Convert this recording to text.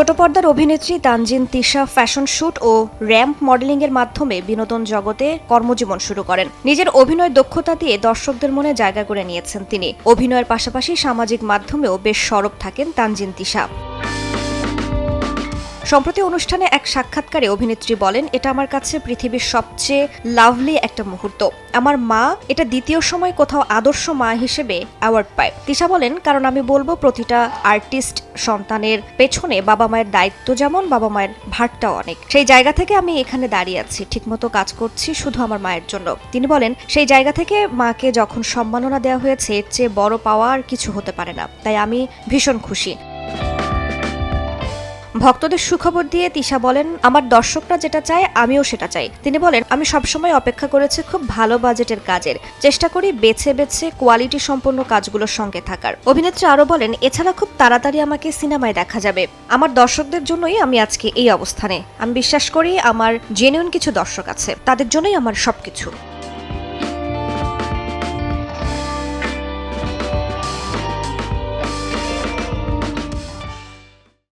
ছোট পর্দার অভিনেত্রী তানজিন তিশা ফ্যাশন শ্যুট ও র্যাম্প মডেলিং এর মাধ্যমে বিনোদন জগতে কর্মজীবন শুরু করেন। নিজের অভিনয় দক্ষতা দিয়ে দর্শকদের মনে জায়গা করে নিয়েছেন তিনি। অভিনয়ের পাশাপাশি সামাজিক মাধ্যমেও বেশ সরব থাকেন তানজিন তিশা। সম্প্রতি অনুষ্ঠানে এক সাক্ষাৎকারে অভিনেত্রী বলেন, এটা আমার কাছে পৃথিবীর সবচেয়ে লাভলি একটা মুহূর্ত। আমার মা এটা দ্বিতীয় সময় কোথাও আদর্শ মা হিসেবে অ্যাওয়ার্ড পায়। তিশা বলেন, কারণ আমি বলব প্রতিটা আর্টিস্ট সন্তানের পেছনে বাবা মায়ের দায়িত্ব যেমন, বাবা মায়ের ভারটাও অনেক। সেই জায়গা থেকে আমি এখানে দাঁড়িয়ে আছি, ঠিকমতো কাজ করছি শুধু আমার মায়ের জন্য। তিনি বলেন, সেই জায়গা থেকে মাকে যখন সম্মাননা দেওয়া হয়েছে, এর চেয়ে বড় পাওয়া আর কিছু হতে পারে না। তাই আমি ভীষণ খুশি। ভক্তদের সুখবর দিয়ে তিশা বলেন, আমার দর্শকরা যেটা চায়, আমিও সেটা চাই। তিনি বলেন, আমি সবসময় অপেক্ষা করেছি খুব ভালো বাজেটের কাজের। চেষ্টা করি বেছে বেছে কোয়ালিটি সম্পন্ন কাজগুলোর সঙ্গে থাকার। অভিনেত্রী আরও বলেন, এছাড়া খুব তাড়াতাড়ি আমাকে সিনেমায় দেখা যাবে। আমার দর্শকদের জন্যই আমি আজকে এই অবস্থানে। আমি বিশ্বাস করি আমার জেনুইন কিছু দর্শক আছে। তাদের জন্যই আমার সবকিছু।